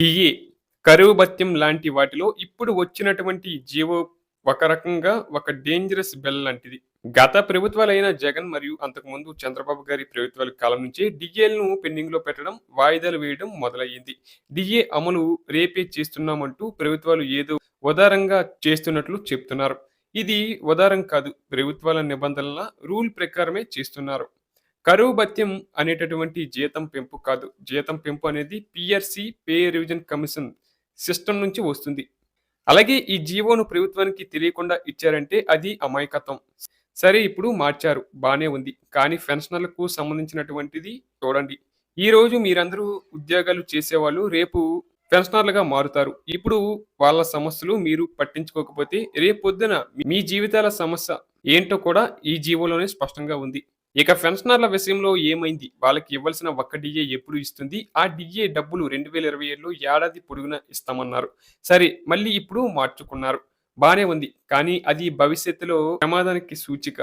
DA కరువు భత్యం లాంటి వాటిలో ఇప్పుడు వచ్చినటువంటి జీవో ఒక రకంగా ఒక డేంజరస్ బెల్ లాంటిది. గత ప్రభుత్వాలైన జగన్ మరియు అంతకుముందు చంద్రబాబు గారి ప్రభుత్వాల కాలం నుంచే డిఏలను పెండింగ్లో పెట్టడం వాయిదాలు వేయడం మొదలయ్యింది. డిఏ అమలు రేపే చేస్తున్నామంటూ ప్రభుత్వాలు ఏదో ఉదారంగా చేస్తున్నట్లు చెప్తున్నారు. ఇది ఉదారం కాదు. ప్రభుత్వాల నిబంధనల రూల్ ప్రకారమే చేస్తున్నారు. కరువు భత్యం అనేటటువంటి జీతం పెంపు కాదు. జీతం పెంపు అనేది PRC pay revision commission system నుంచి వస్తుంది. అలాగే ఈ జీవోను ప్రభుత్వానికి తెలియకుండా ఇచ్చారంటే అది అమాయకత్వం. సరే ఇప్పుడు మార్చారు. బాగానే ఉంది. కానీ పెన్షనర్లకు సంబంధించినటువంటిది చూడండి. ఈ రోజు మీరందరూ ఉద్యోగాలు చేసేవాళ్ళు రేపు పెన్షనర్లుగా మారుతారు. ఇప్పుడు వాళ్ళ సమస్యలు మీరు పట్టించుకోకపోతే రేపు పొద్దున మీ జీవితాల సమస్య ఏంటో కూడా ఈ జీవోలోనే స్పష్టంగా ఉంది. ఇక పెన్షనర్ల విషయంలో ఏమైంది? వాళ్ళకి ఇవ్వాల్సిన ఒక్క డిఏ ఎప్పుడు ఇస్తుంది? ఆ డిఏ డబ్బులు రెండు వేల ఇరవై ఏడులో ఏడాది పొడుగున ఇస్తామన్నారు. సరే మళ్ళీ ఇప్పుడు మార్చుకున్నారు. బానే ఉంది. కానీ అది భవిష్యత్తులో ప్రమాదానికి సూచిక.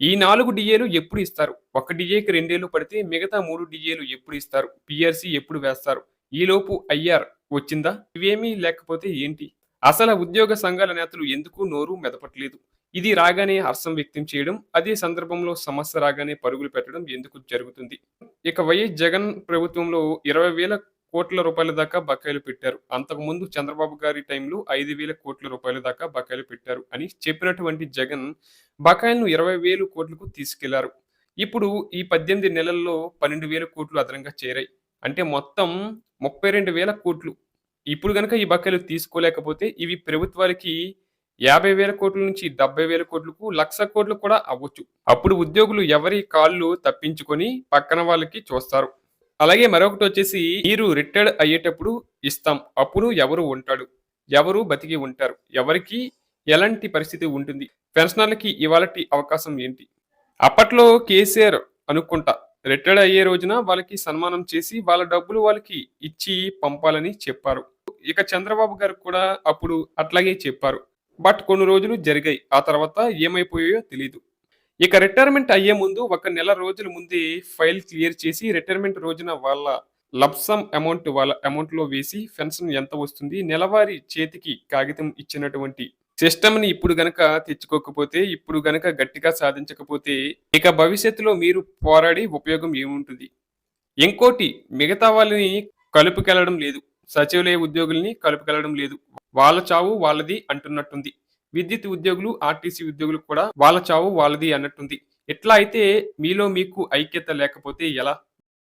ఈ నాలుగు డిఏలు ఎప్పుడు ఇస్తారు? ఒక డిఏకి రెండేళ్ళు పడితే మిగతా మూడు డిఏలు ఎప్పుడు ఇస్తారు? పిఆర్సీ ఎప్పుడు వేస్తారు? ఈలోపు ఐఆర్ వచ్చిందా? ఇవేమీ లేకపోతే ఏంటి? అసలు ఉద్యోగ సంఘాల నేతలు ఎందుకు నోరు మెదపట్లేదు? ఇది రాగానే హర్షం వ్యక్తం చేయడం అదే సందర్భంలో సమస్య రాగానే పరుగులు పెట్టడం ఎందుకు జరుగుతుంది? ఇక వైఎస్ జగన్ ప్రభుత్వంలో ఇరవై వేల కోట్ల రూపాయల దాకా బకాయిలు పెట్టారు. అంతకుముందు చంద్రబాబు గారి టైంలో ఐదు వేల కోట్ల రూపాయల దాకా బకాయిలు పెట్టారు అని చెప్పినటువంటి జగన్ బకాయిలను ఇరవై వేలు కోట్లకు తీసుకెళ్ళారు. ఇప్పుడు ఈ పద్దెనిమిది నెలల్లో పన్నెండు వేల కోట్లు అదనంగా చేరాయి. అంటే మొత్తం ముప్పై రెండు వేల కోట్లు. ఇప్పుడు కనుక ఈ బకాయిలు తీసుకోలేకపోతే ఇవి ప్రభుత్వాలకి యాభై వేల కోట్ల నుంచి డెబ్బై వేల కోట్లకు లక్ష కోట్లు కూడా అవ్వచ్చు. అప్పుడు ఉద్యోగులు ఎవరి కాళ్ళు తప్పించుకొని పక్కన వాళ్ళకి చూస్తారు. అలాగే మరొకటి వచ్చేసి మీరు రిటైర్డ్ అయ్యేటప్పుడు ఇస్తాం. అప్పుడు ఎవరు ఉంటాడు? ఎవరు బతికి ఉంటారు? ఎవరికి ఎలాంటి పరిస్థితి ఉంటుంది? పెన్షనర్లకి ఇవాళటి అవకాశం ఏంటి? అప్పట్లో కేసీఆర్ అనుకుంటా రిటైర్డ్ అయ్యే రోజున వాళ్ళకి సన్మానం చేసి వాళ్ళ డబ్బులు వాళ్ళకి ఇచ్చి పంపాలని చెప్పారు. ఇక చంద్రబాబు గారు కూడా అప్పుడు అట్లాగే చెప్పారు. బట్ కొన్ని రోజులు జరిగాయి. ఆ తర్వాత ఏమైపోయాయో తెలియదు ఇక రిటైర్మెంట్ అయ్యే ముందు ఒక నెల రోజుల ముందే ఫైల్ క్లియర్ చేసి రిటైర్మెంట్ రోజున వాళ్ళ లబ్సమ్ అమౌంట్ వాళ్ళ అమౌంట్లో వేసి పెన్షన్ ఎంత వస్తుంది నెలవారీ చేతికి కాగితం ఇచ్చినటువంటి సిస్టమ్ని ఇప్పుడు గనక తెచ్చుకోకపోతే ఇప్పుడు గనక గట్టిగా సాధించకపోతే ఇక భవిష్యత్తులో మీరు పోరాడి ఉపయోగం ఏముంటుంది? ఇంకోటి మిగతా వాళ్ళని కలుపుకెళ్ళడం లేదు. సచివాలయ ఉద్యోగుల్ని కలుపుకెళ్ళడం లేదు. వాళ్ళ చావు వాళ్ళది అంటున్నట్టుంది. విద్యుత్ ఉద్యోగులు ఆర్టీసీ ఉద్యోగులు కూడా వాళ్ళ చావు వాళ్ళది అన్నట్టుంది. ఎట్లా అయితే మీలో మీకు ఐక్యత లేకపోతే ఎలా?